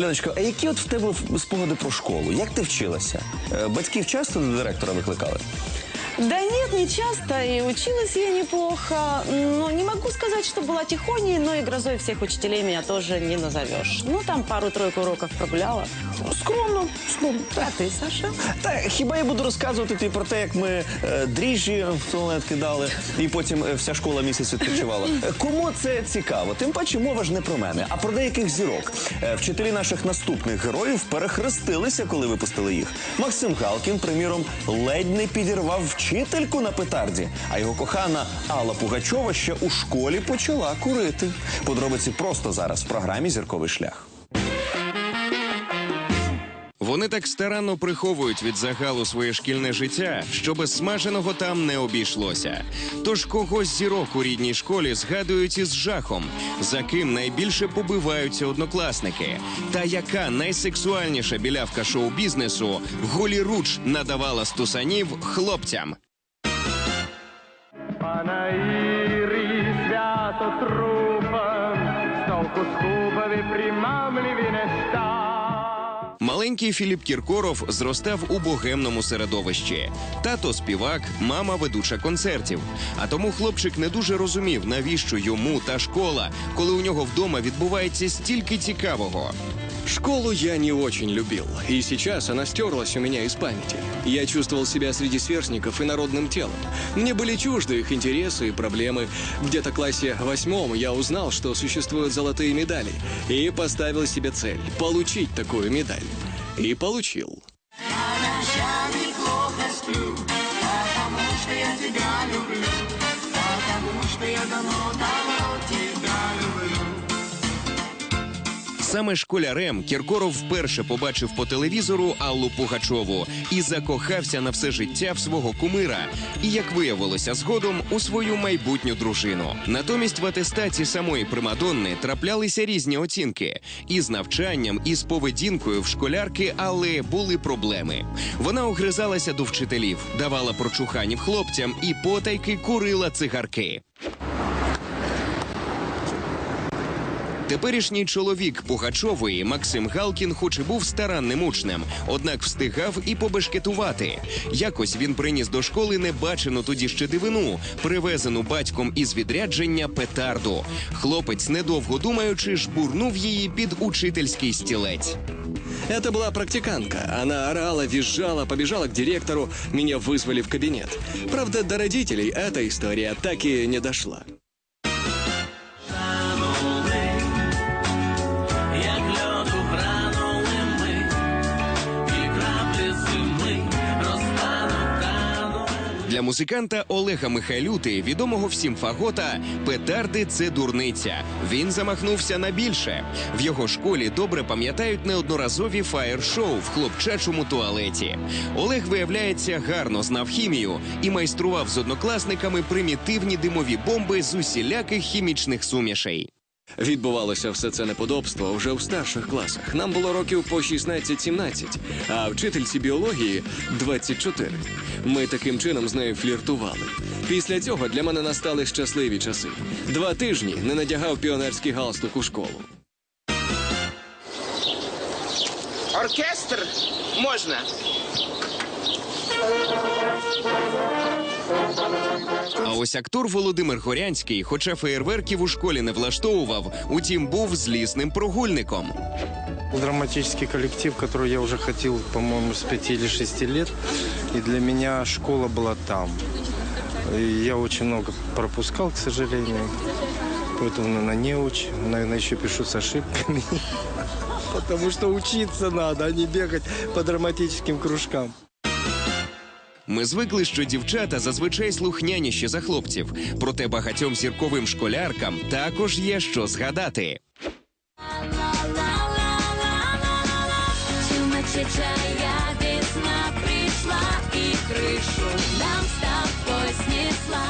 Альоночко, а які от в тебе спогади про школу? Як ти вчилася? Е, Батьків часто до директора викликали? Да нет, не часто, и училась я неплохо. Но не могу сказать, что была тихоней, но и грозой всех учителей меня тоже не назовешь. Ну, там пару-тройку уроков прогуляла. Скромно, скромно. А ты, Саша? Та хіба я буду розказувати тобі про те, як ми е, дріжджі в туалет кидали, і потім е, вся школа місяць відпочивала. Е, Кому це цікаво? Тим паче мова ж не про мене, а про деяких зірок. Е, вчителі наших наступних героїв перехрестилися, коли випустили їх. Максим Галкін, приміром, ледь не підірвав вчительку на петарді, а його кохана Алла Пугачова ще у школі почала курити. Подробиці просто зараз в програмі Зірковий шлях. Вони так старанно приховують від загалу своє шкільне життя, що без смаженого там не обійшлося. Тож когось зірок у рідній школі згадують із жахом, за ким найбільше побиваються однокласники, та яка найсексуальніша білявка шоу-бізнесу голіруч надавала стусанів хлопцям. Панаїри свято трупам, стовку скубові неща. Маленький Філіп Кіркоров зростав у богемному середовищі. Тато співак, мама ведуча концертів. А тому хлопчик не дуже розумів, навіщо йому та школа, коли у нього вдома відбувається стільки цікавого. Школу я не очень любил, и сейчас она стерлась у меня из памяти. Я чувствовал себя среди сверстников и народным телом. Мне были чужды их интересы и проблемы. Где-то в классе восьмом я узнал, что существуют золотые медали, и поставил себе цель – получить такую медаль. И получил. ночами плохо сплю, потому что я тебя люблю, потому что я давно-давно Саме школярем Кіркоров вперше побачив по телевізору Аллу Пугачову і закохався на все життя в свого кумира. І як виявилося згодом у свою майбутню дружину. Натомість в атестаті самої примадонни траплялися різні оцінки. І з навчанням, і з поведінкою в школярки Алли були проблеми. Вона огризалася до вчителів, давала прочуханів хлопцям і потайки курила цигарки. Теперішній чоловік Пугачової Максим Галкін, хоч і був старанним учнем, однак встигав і побешкетувати. Якось він приніс до школи небачену тоді ще дивину, привезену батьком із відрядження петарду. Хлопець, недовго думаючи, жбурнув її під учительський стілець. Это была практикантка. Она орала, визжала, побежала к директору. Меня вызвали в кабинет. Правда, до родителей эта история так и не дошла. Музиканта Олега Михайлюти, відомого всім фагота, петарди це дурниця. Він замахнувся на більше. В його школі добре пам'ятають неодноразові фаєр-шоу в хлопчачому туалеті. Олег, виявляється, гарно знав хімію і майстрував з однокласниками примітивні димові бомби з усіляких хімічних сумішей. Відбувалося все це неподобство вже в старших класах. Нам було років по 16-17, а вчительці біології 24. Ми таким чином з нею фліртували. Після цього для мене настали щасливі часи. Два тижні не надягав піонерський галстук у школу. Оркестр можна. А ось актор Володимир Горянський, хоча феєрверків у школі не влаштовував, утім був злісним прогульником. Драматический коллектив, который я уже хотел, по-моему, с пяти или шести лет. И для меня школа была там. И я очень много пропускал, к сожалению. Поэтому, наверное, не уч. Наверное, еще пишу с ошибками. Потому что учиться надо, а не бегать по драматическим кружкам. Ми звикли, що дівчата зазвичай слухняніші за хлопців. Проте багатьом зірковим школяркам також є що згадати.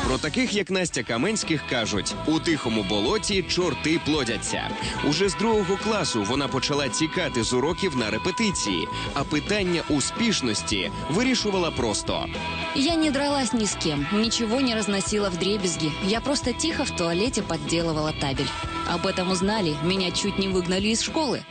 Про таких, як Настя Каменських, кажуть: у тихому болоті чорти плодяться. Уже з другого класу вона почала тікати з уроків на репетиції, а питання успішності вирішувала просто. Я не дралась ни с кем, ничего не разносила в дребезги. Я просто тихо в туалете подделывала табель. Об этом узнали, меня чуть не выгнали из школы.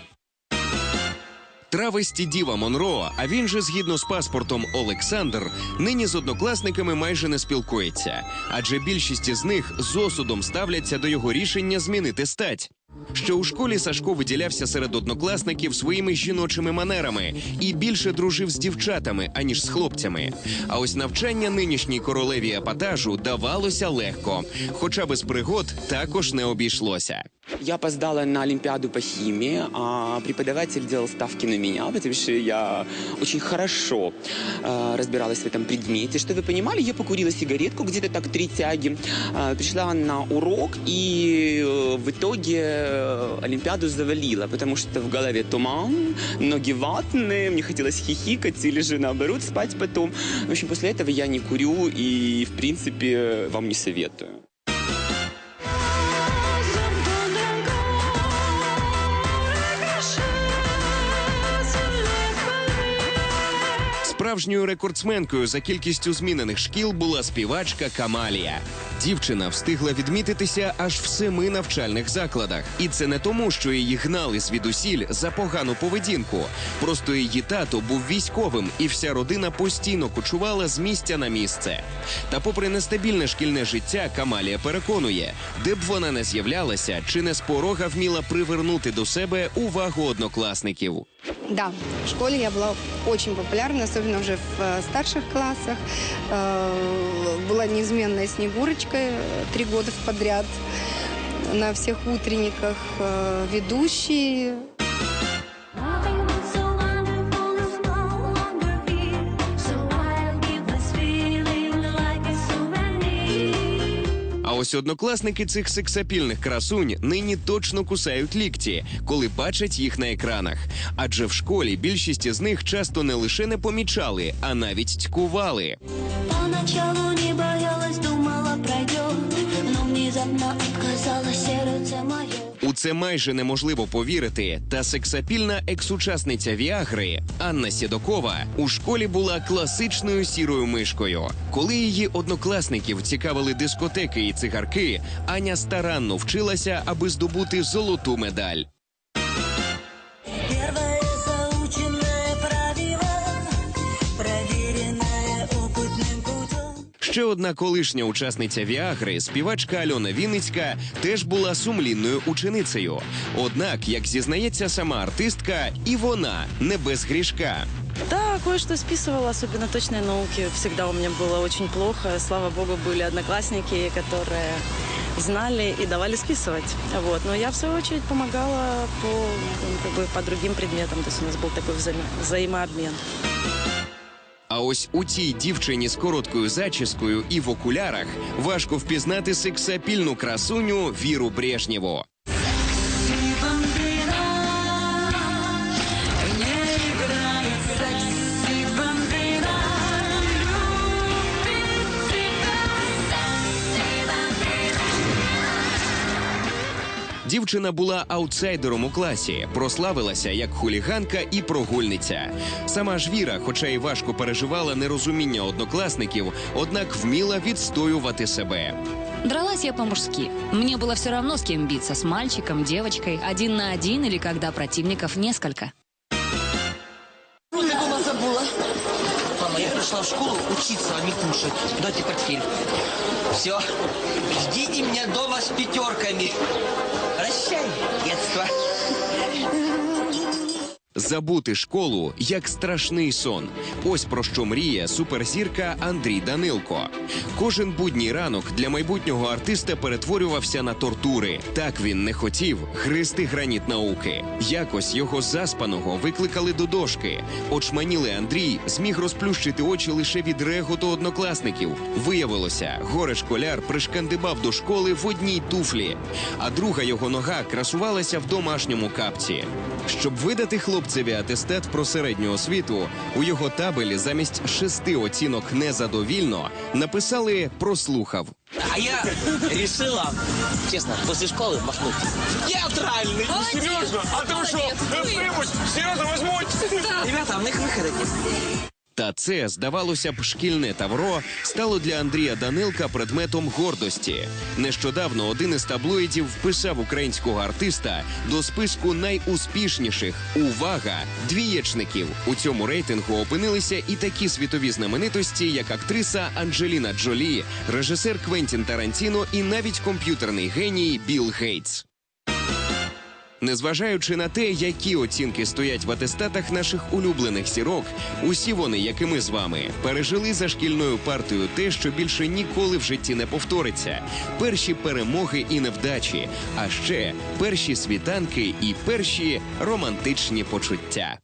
Травесті Діва Монро, а він же згідно з паспортом Олександр, нині з однокласниками майже не спілкується, адже більшість із них з осудом ставляться до його рішення змінити стать. Ще у школі Сашко виділявся серед однокласників своїми жіночими манерами і більше дружив з дівчатами, аніж з хлопцями. А ось навчання нинішній королеві епатажу давалося легко, хоча без пригод також не обійшлося. Я опоздала на Олимпиаду по химии, а преподаватель делал ставки на меня, потому что я очень хорошо э, разбиралась в этом предмете. Что вы понимали, я покурила сигаретку где-то так три тяги, э, пришла на урок и э, в итоге э, Олимпиаду завалила, потому что в голове туман, ноги ватные, мне хотелось хихикать или же наоборот спать потом. В общем, после этого я не курю и, в принципе, вам не советую. Справжньою рекордсменкою за кількістю змінених шкіл була співачка Камалія. Дівчина встигла відмітитися аж в семи навчальних закладах, і це не тому, що її гнали звідусіль за погану поведінку. Просто її тато був військовим, і вся родина постійно кочувала з місця на місце. Та, попри нестабільне шкільне життя, Камалія переконує, де б вона не з'являлася, чи не з порога вміла привернути до себе увагу однокласників. Да, в школе я была очень популярна, особенно уже в э, старших классах. Э, Была неизменной Снегурочкой э, три года подряд на всех утренниках, э, Ось однокласники цих сексапільних красунь нині точно кусають лікті, коли бачать їх на екранах. Адже в школі більшість із них часто не лише не помічали, а навіть тькували. Поначалу це майже неможливо повірити. Та сексапільна екс-учасниця Віагри Анна Сідокова у школі була класичною сірою мишкою. Коли її однокласників цікавили дискотеки і цигарки, Аня старанно вчилася, аби здобути золоту медаль. Ще одна колишня учасниця Віагри, співачка Альона Вінницька, теж була сумлінною ученицею. Однак, як зізнається сама артистка, і вона не без грішка. Да, кое-что списывала, особенно точные науки. Всегда у меня было очень плохо. Слава богу, были одноклассники, которые знали и давали списывать. Вот. Но я, в свою очередь, помогала по, ну, как бы, по другим предметам. То есть у нас был такой взаимо- взаимообмен. А ось у цій дівчині з короткою зачіскою і в окулярах важко впізнати сексапільну красуню Віру Брежнєву. Дівчина була аутсайдером у класі, прославилася як хуліганка і прогульниця. Сама ж Віра, хоча й важко переживала нерозуміння однокласників, однак вміла відстоювати себе. Дралась я по-мужски. Мне было все равно, с кем биться, с мальчиком, девочкой, один на один или когда противников несколько. Ну, ты дома забыла. Мама, я пришла в школу учиться, а не кушать. Дайте портфель. Все. Ждите меня дома с пятерками. Прощай, детство. Забути школу як страшний сон. Ось про що мріє суперзірка Андрій Данилко. Кожен будній ранок для майбутнього артиста перетворювався на тортури. Так він не хотів гризти граніт науки. Якось його заспаного викликали до дошки. Очманілий Андрій зміг розплющити очі лише від реготу однокласників. Виявилося, горе школяр пришкандибав до школи в одній туфлі, а друга його нога красувалася в домашньому капці. Щоб видати хлопцеві атестат про середню освіту, у його табелі замість шести оцінок незадовільно написали прослухав. А я решила, честно, после школы махнуть. Театральный. Серйозно? А ти що? Примуть? Серйозно возьмуть? Ребята, у них выхода нет. Та це, здавалося б, шкільне тавро стало для Андрія Данилка предметом гордості. Нещодавно один із таблоїдів вписав українського артиста до списку найуспішніших увага двієчників. У цьому рейтингу опинилися і такі світові знаменитості, як актриса Анджеліна Джолі, режисер Квентін Тарантіно і навіть комп'ютерний геній Білл Гейтс. Незважаючи на те, які оцінки стоять в атестатах наших улюблених сірок, усі вони, як і ми з вами, пережили за шкільною партою те, що більше ніколи в житті не повториться. Перші перемоги і невдачі, а ще перші світанки і перші романтичні почуття.